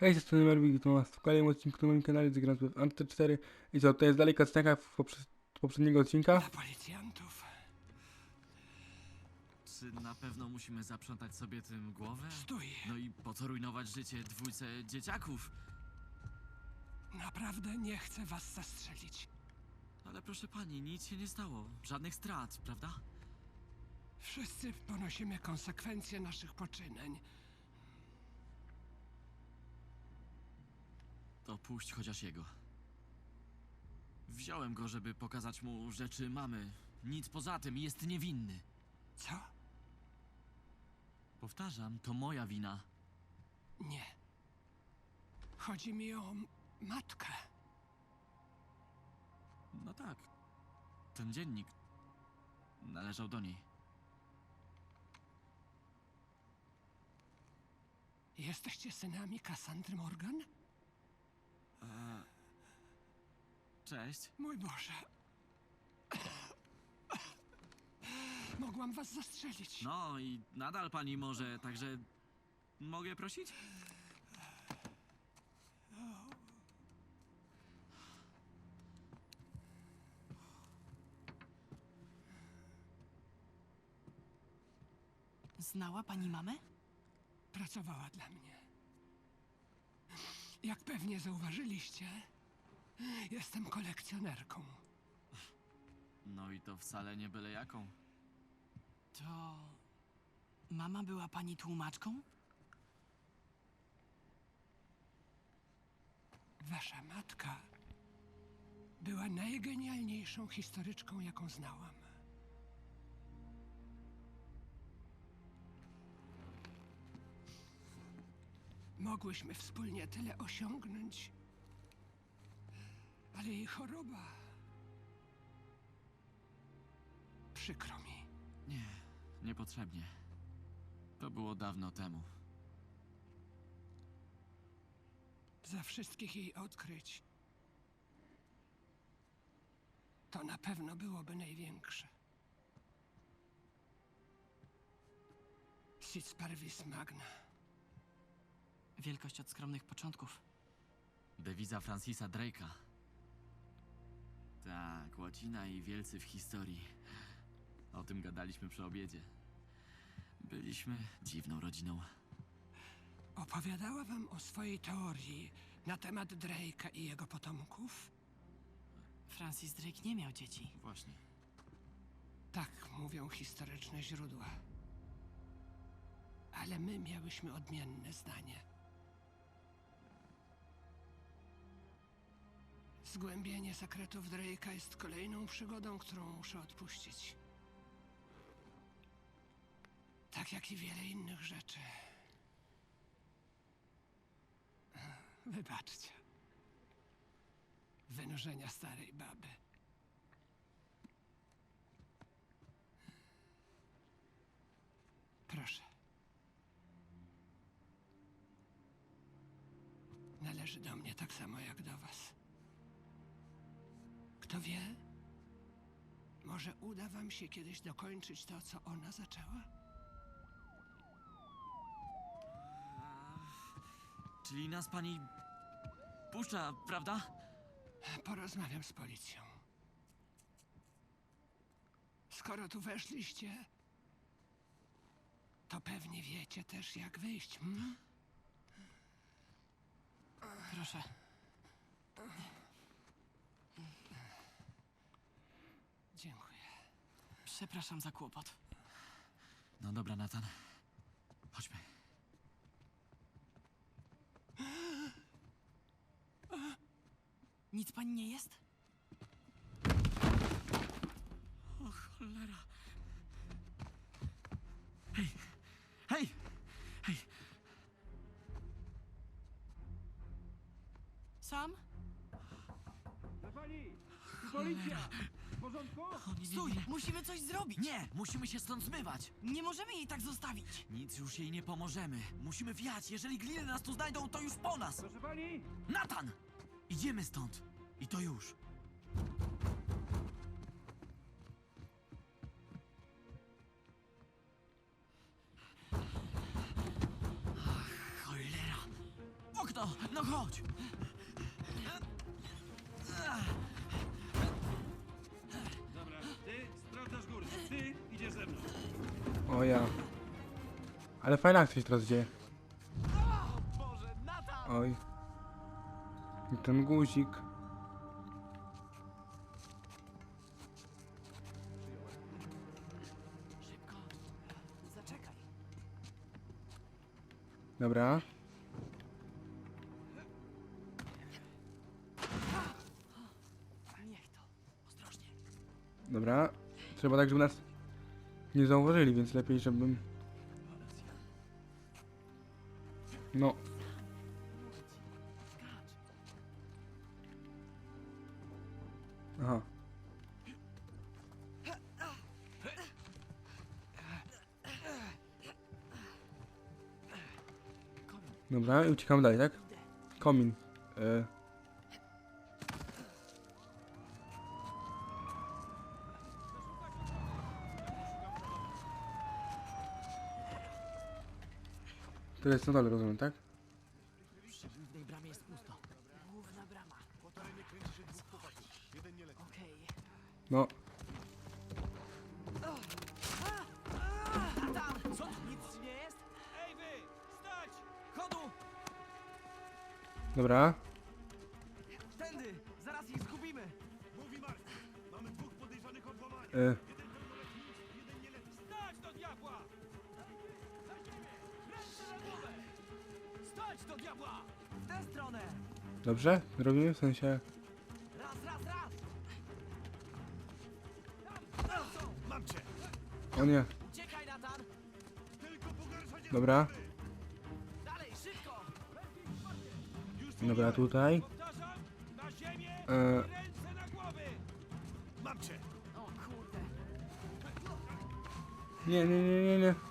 Hej, z strony Merwik, to w kolejnym odcinku na moim kanale zagram w Ante 4 i co, to jest dalej w poprze- z poprzedniego odcinka? Dla policjantów. Czy na pewno musimy zaprzątać sobie tym głowę? Stój. No i po co rujnować życie dwójce dzieciaków? Naprawdę nie chcę was zastrzelić. Ale proszę pani, nic się nie stało. Żadnych strat, prawda? Wszyscy ponosimy konsekwencje naszych poczynań. To puść chociaż jego. Wziąłem go, żeby pokazać mu rzeczy mamy. Nic poza tym, jest niewinny. Co? Powtarzam, to moja wina. Nie. Chodzi mi o m- matkę. No tak. Ten dziennik należał do niej. Jesteście synami Cassandry Morgan? Cześć. Mój Boże. Mogłam was zastrzelić. No i nadal pani może, także mogę prosić? Znała pani mamę? Pracowała dla mnie. Jak pewnie zauważyliście, jestem kolekcjonerką. No i to wcale nie byle jaką. To. Mama była pani tłumaczką? Wasza matka była najgenialniejszą historyczką, jaką znałam. Mogłyśmy wspólnie tyle osiągnąć, ale jej choroba. Przykro mi. Nie, niepotrzebnie. To było dawno temu. Za wszystkich jej odkryć. To na pewno byłoby największe. Sit parvis magna. Wielkość od skromnych początków. Dewiza Francisa Drake'a. Tak, łacina i wielcy w historii. O tym gadaliśmy przy obiedzie. Byliśmy dziwną rodziną. Opowiadała wam o swojej teorii na temat Drake'a i jego potomków? Francis Drake nie miał dzieci. Właśnie. Tak mówią historyczne źródła. Ale my miałyśmy odmienne zdanie. Zgłębienie sekretów Drake'a jest kolejną przygodą, którą muszę odpuścić. Tak jak i wiele innych rzeczy. Wybaczcie. Wynurzenia starej baby. Proszę. Należy do mnie tak samo jak do was. Kto wie? Może uda wam się kiedyś dokończyć to, co ona zaczęła? Czyli nas pani puszcza, prawda? Porozmawiam z policją. Skoro tu weszliście, to pewnie wiecie też, jak wyjść. Hmm? Proszę. Dziękuję. Przepraszam za kłopot. No dobra, Nathan. Chodźmy. Nic pani nie jest? O cholera. Hej! Hej! Hej! Sam? Pani! Policja! Oni Stój! Musimy coś zrobić! Nie! Musimy się stąd zmywać! Nie możemy jej tak zostawić! Nic już jej nie pomożemy. Musimy wiać. Jeżeli gliny nas tu znajdą, to już po nas. Proszę pani! Nathan! Idziemy stąd. I to już. Ach, cholera. Okno! No chodź! O ja. Ale fajna akcja się teraz dzieje. Oj. I ten guzik. Dobra. Dobra. Trzeba tak, żeby nas nie zauważyli, więc lepiej, żebym... No. Aha. Dobra, uciekamy dalej, tak? Komin. E... To jest na dole, rozumiem, tak? Diabła! W tę stronę! Dobrze? Robimy? W sensie... Raz, raz, raz! Mam cię! O nie. Uciekaj, Natan! Tylko Dobra. Dalej, szybko! Już Dobra, tutaj. Powtarzam! Na ziemię! E... Ręce na głowy! Mam cię! O kurde! Nie, nie, nie, nie, nie.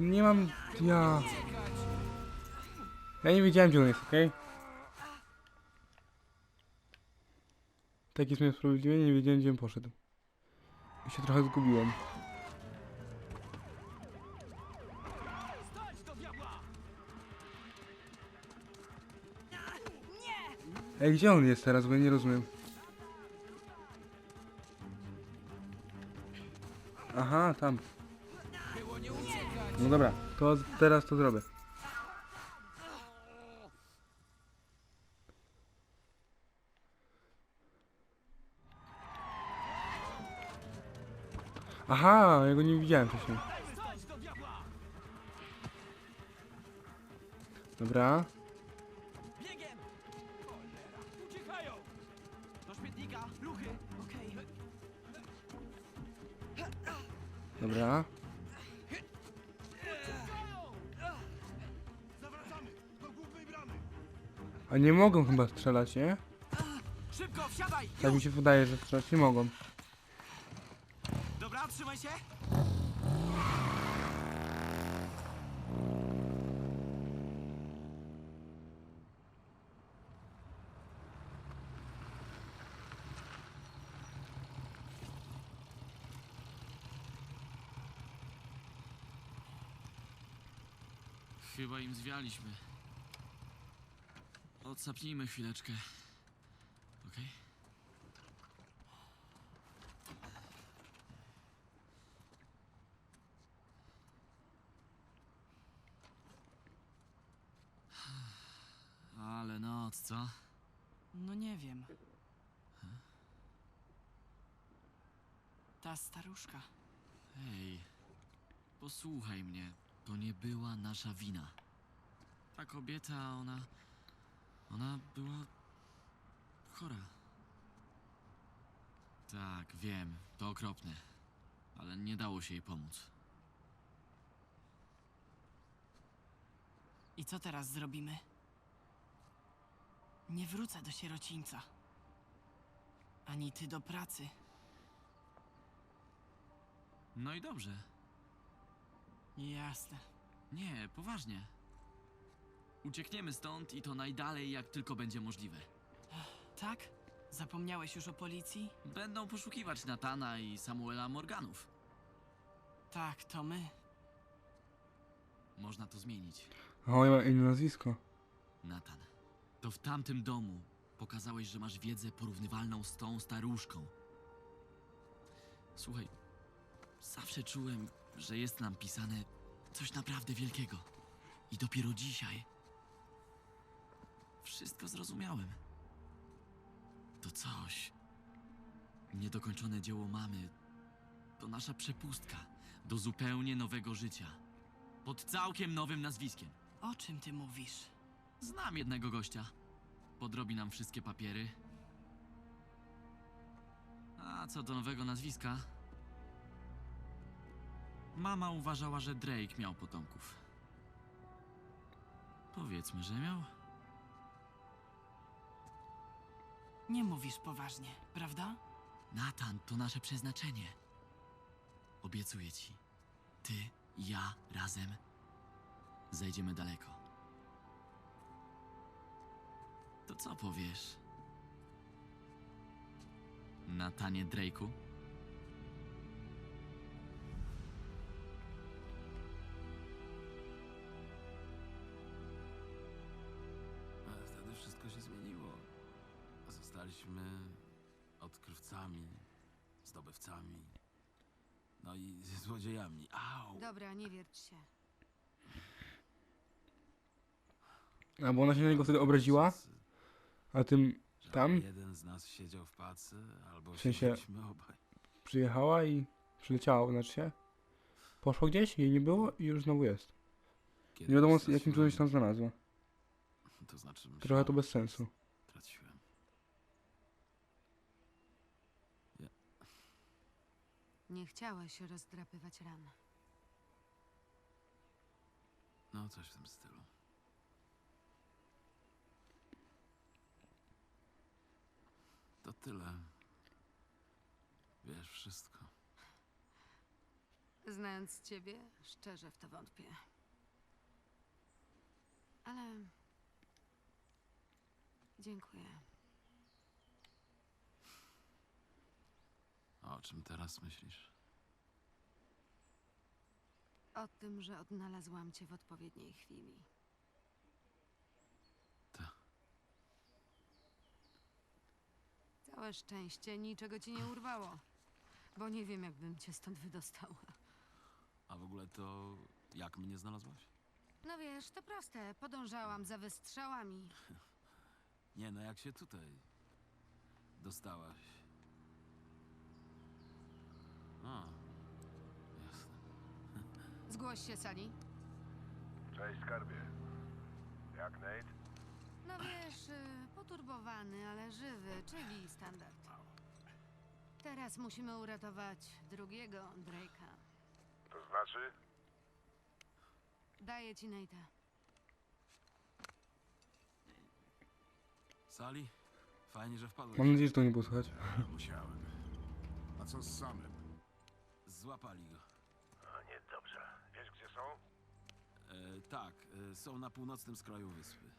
Nie mam... Ja... Ja nie wiedziałem, gdzie on jest, okej? Tak jest moje nie wiedziałem, gdzie on poszedł. I się trochę zgubiłem. Ej, gdzie on jest teraz, bo ja nie rozumiem. Aha, tam. No dobra, to teraz to zrobię. Aha, ja go nie widziałem wcześniej. Dobra, dobra. A nie mogą chyba strzelać, nie? Szybko, wsiadaj! Tak mi się wydaje, że strzelać nie mogą. Dobra, trzymaj się! Chyba im zwialiśmy. Odsapnijmy chwileczkę. Okej? Ale noc, co? No nie wiem. Ta staruszka. Hej, posłuchaj mnie. To nie była nasza wina. Ta kobieta, ona. Ona była. chora. Tak, wiem, to okropne. Ale nie dało się jej pomóc. I co teraz zrobimy? Nie wrócę do sierocińca. Ani ty do pracy. No i dobrze. Jasne. Nie, poważnie. Uciekniemy stąd i to najdalej, jak tylko będzie możliwe. Tak? Zapomniałeś już o policji? Będą poszukiwać Natana i Samuela Morganów. Tak, to my. Można to zmienić. O, ja mam inne nazwisko. Nathan, to w tamtym domu pokazałeś, że masz wiedzę porównywalną z tą staruszką. Słuchaj, zawsze czułem, że jest nam pisane coś naprawdę wielkiego. I dopiero dzisiaj wszystko zrozumiałem. To coś, niedokończone dzieło mamy, to nasza przepustka do zupełnie nowego życia. Pod całkiem nowym nazwiskiem. O czym ty mówisz? Znam jednego gościa. Podrobi nam wszystkie papiery. A co do nowego nazwiska? Mama uważała, że Drake miał potomków. Powiedzmy, że miał. Nie mówisz poważnie, prawda? Nathan, to nasze przeznaczenie. Obiecuję ci. Ty ja razem zejdziemy daleko. To co powiesz? Natanie Drake'u? Zostaliśmy odkrywcami, zdobywcami, no i złodziejami. Au! Dobra, nie wierć się. A bo ona się na niego wtedy obraziła, a tym tam Jeden z nas siedział w pacy, albo W sensie- siedzieliśmy obaj. przyjechała i przyleciała, znaczy się. Poszła gdzieś, jej nie było i już znowu jest. Kiedy Nie wiadomo z straciłem- jakim cudem się tam znalazła. To znaczy, Trochę to myślałem, bez sensu. Traciłem. Nie chciałeś rozdrapywać ran. No, coś w tym stylu. To tyle. Wiesz wszystko. Znając ciebie, szczerze w to wątpię. Ale. Dziękuję. O czym teraz myślisz? O tym, że odnalazłam cię w odpowiedniej chwili. Ta. Całe szczęście niczego ci nie urwało. Bo nie wiem, jakbym cię stąd wydostała. A w ogóle to jak mnie znalazłaś? No wiesz, to proste. Podążałam za wystrzałami. Nie, no jak się tutaj dostałaś? A, jasne. Zgłoś się, Sali. Cześć skarbie. Jak Nate? No wiesz, y, poturbowany, ale żywy, czyli standard. Teraz musimy uratować drugiego Drake'a. To znaczy? Daję ci Nate'a. Sali? Fajnie, że wpadłeś. Mam nadzieję, że to nie było słychać. Musiałem. A co z samym? Złapali go. A nie, dobrze. Wiesz gdzie są? E, tak, e, są na północnym skroju wyspy.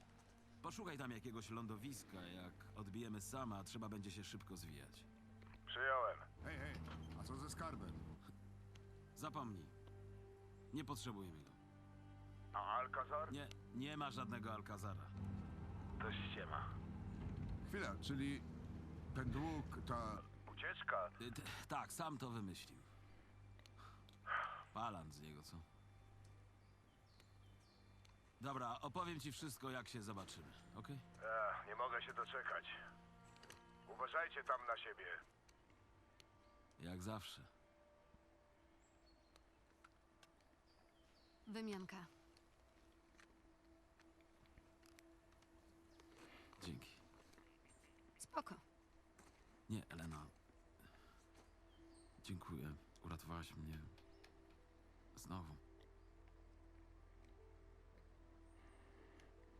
Poszukaj tam jakiegoś lądowiska. Jak odbijemy sama, trzeba będzie się szybko zwijać. Przyjąłem. Hej, hej. A co ze skarbem? Zapomnij. Nie potrzebujemy go. A Alcazar? Nie, nie ma żadnego Alcazara. To ściema. Chwila, czyli ten dług, ta... Ucieczka? E, t- tak, sam to wymyślił. Palant z niego, co? Dobra, opowiem ci wszystko, jak się zobaczymy, okej? Ech, nie mogę się doczekać. Uważajcie tam na siebie. Jak zawsze. Wymianka. Dzięki. Spoko. Nie, Elena. Dziękuję. Uratowałaś mnie. Znowu.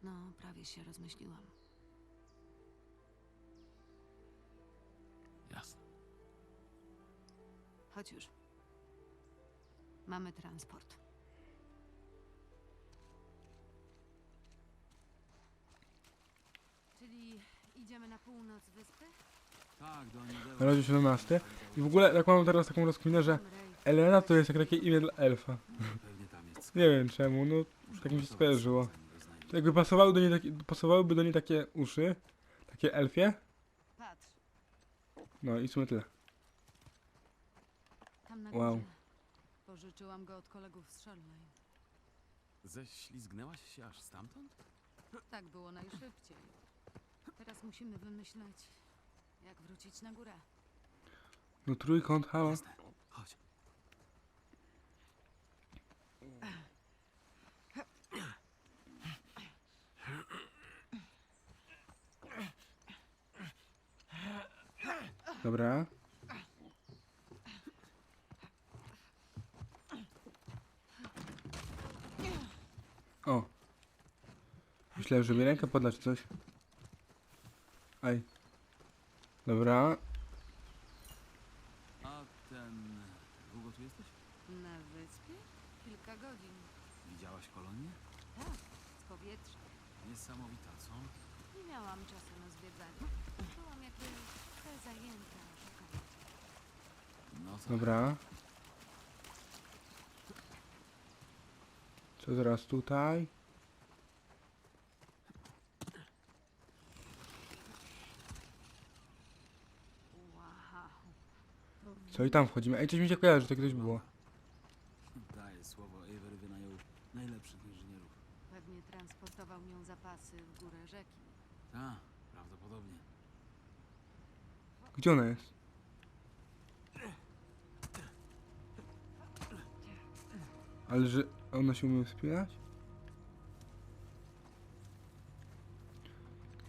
No, prawie się rozmyśliłam. Jasne. Chodź już. Mamy transport. Czyli idziemy na północ wyspy? Tak, do Na razie 17. I w ogóle, tak mam teraz taką rozkminę, że Elena to jest jak takie imię dla elfa. Nie wiem czemu, no tak mi się skojarzyło. Jakby pasowały do niej takie, pasowałyby do niej takie uszy, takie elfie, Patrz, no i w sumie tyle. tam na Wow. górze. Pożyczyłam go od kolegów z Shoreline. Ześlizgnęłaś się aż stamtąd? Tak było najszybciej. Teraz musimy wymyśleć, jak wrócić na górę. No trójkąt, halo. Jasne. Chodź. Dobra. O. Myślałem, że mi rękę podać czy coś. Aj. Dobra. A ten... Długo tu jesteś? Na wyspie? Kilka godzin. Widziałaś kolonię? Tak, z powietrza. Niesamowita, co? Nie miałam czasu na zwiedzanie. Byłam jakby trochę zajęta. No tak. Dobra. Co teraz tutaj? Wow. Co i tam wchodzimy? Ej, coś mi się kojarzy, że to kiedyś było. Daję słowo, Avery wynajął najlepszych inżynierów. Pewnie transportował nią zapasy w górę rzeki. Tak, prawdopodobnie. Gdzie ona jest? Ale że ona się umie wspinać?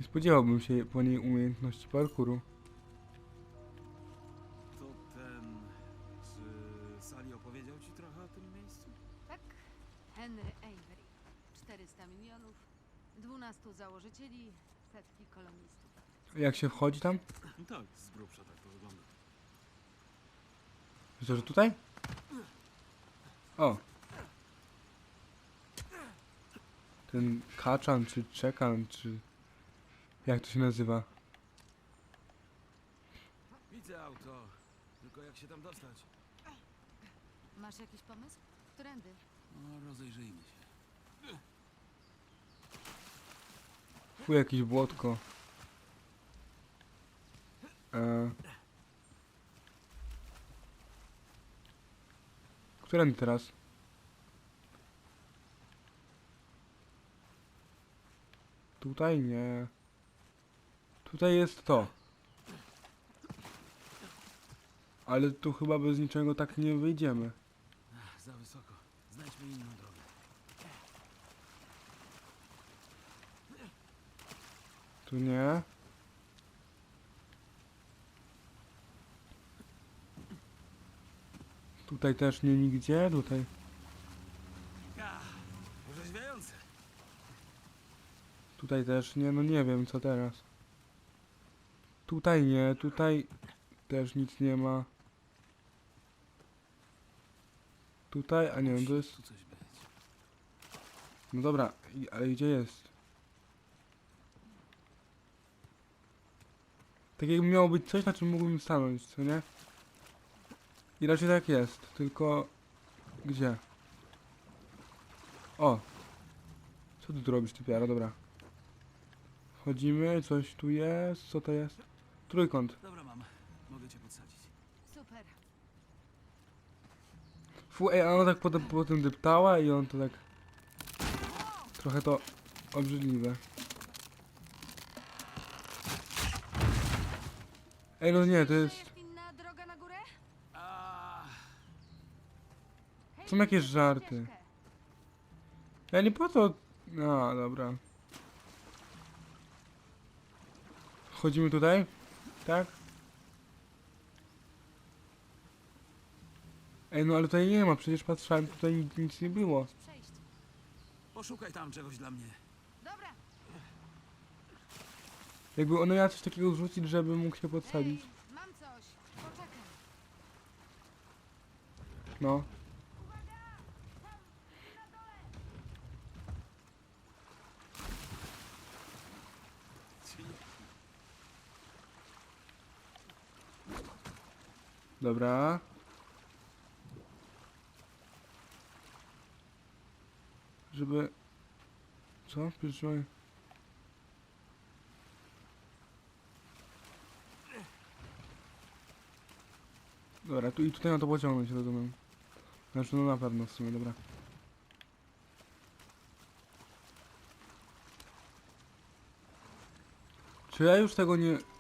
Nie spodziewałbym się po niej umiejętności parkouru. To ten... Czy Sali opowiedział ci trochę o tym miejscu? Tak? Henry Avery. 400 milionów, 12 założycieli, setki kolonistów. Jak się wchodzi tam? Tak, z grubsza tak to wygląda. Co, że tutaj? O! Ten kaczan, czy czekan, czy... Jak to się nazywa? Widzę auto, tylko jak się tam dostać? Masz jakiś pomysł? Którędy? No, rozejrzyjmy się. Tu jakieś błotko. E... Którędy teraz? Tutaj nie. Tutaj jest to. Ale tu chyba bez niczego tak nie wyjdziemy. Za wysoko. Znajdźmy inną drogę. Tu nie. Tutaj też nie nigdzie, tutaj. Orzeźwiające. Tutaj też nie, no nie wiem co teraz. Tutaj nie, tutaj też nic nie ma. Tutaj, a nie, no to jest... No dobra, ale gdzie jest? Tak jakby miało być coś, na czym mógłbym stanąć, co nie? I raczej tak jest, tylko... Gdzie? O! Co ty tu robisz, ty piara? Dobra. Wchodzimy, coś tu jest, co to jest? Trójkąt. Dobra, mam. Mogę cię podsadzić. Super. Fu, ej, a ona tak potem, potem deptała i on to tak... Trochę to obrzydliwe. Ej, no nie, to jest... Jest inna droga na górę? A, Hej, Są jakieś żarty. Ja nie po to... A, dobra. Wchodzimy tutaj? Tak? Ej, no ale tutaj nie ma, przecież patrzałem, tutaj nic, nic nie było. Przejść. poszukaj tam czegoś dla mnie. Dobra. Jakby ona miała coś takiego rzucić, żeby mógł się podsadzić. Ej, mam coś. Poczekaj. No. Dobra. Żeby... Co? Przytrzymaj. Dobra, tu i tutaj na to pociągnąć, rozumiem. Znaczy, no na pewno w sumie, dobra. Czy ja już tego nie...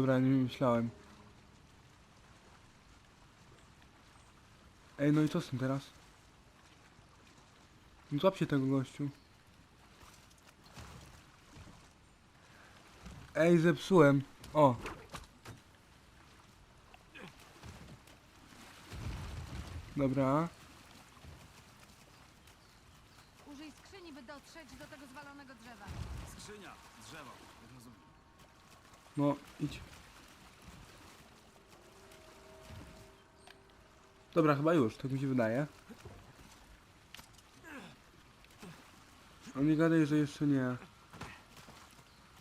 Dobra, nie myślałem. Ej, no i co z tym teraz? No Złap się tego gościu. Ej, zepsułem. O. Dobra. Użyj skrzyni, by dotrzeć do tego zwalonego drzewa. Skrzynia, drzewo. No, idź. Dobra, chyba już, tak mi się wydaje. On nie gadaj, że jeszcze nie.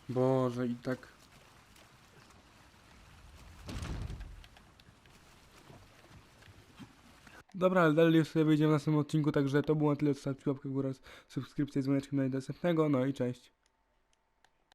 Boże, i tak... Dobra, ale dalej jeszcze wyjdziemy w następnym odcinku, także to było na tyle. Zostawcie łapkę w górę, subskrypcję dzwoneczkiem na następnego, no i cześć.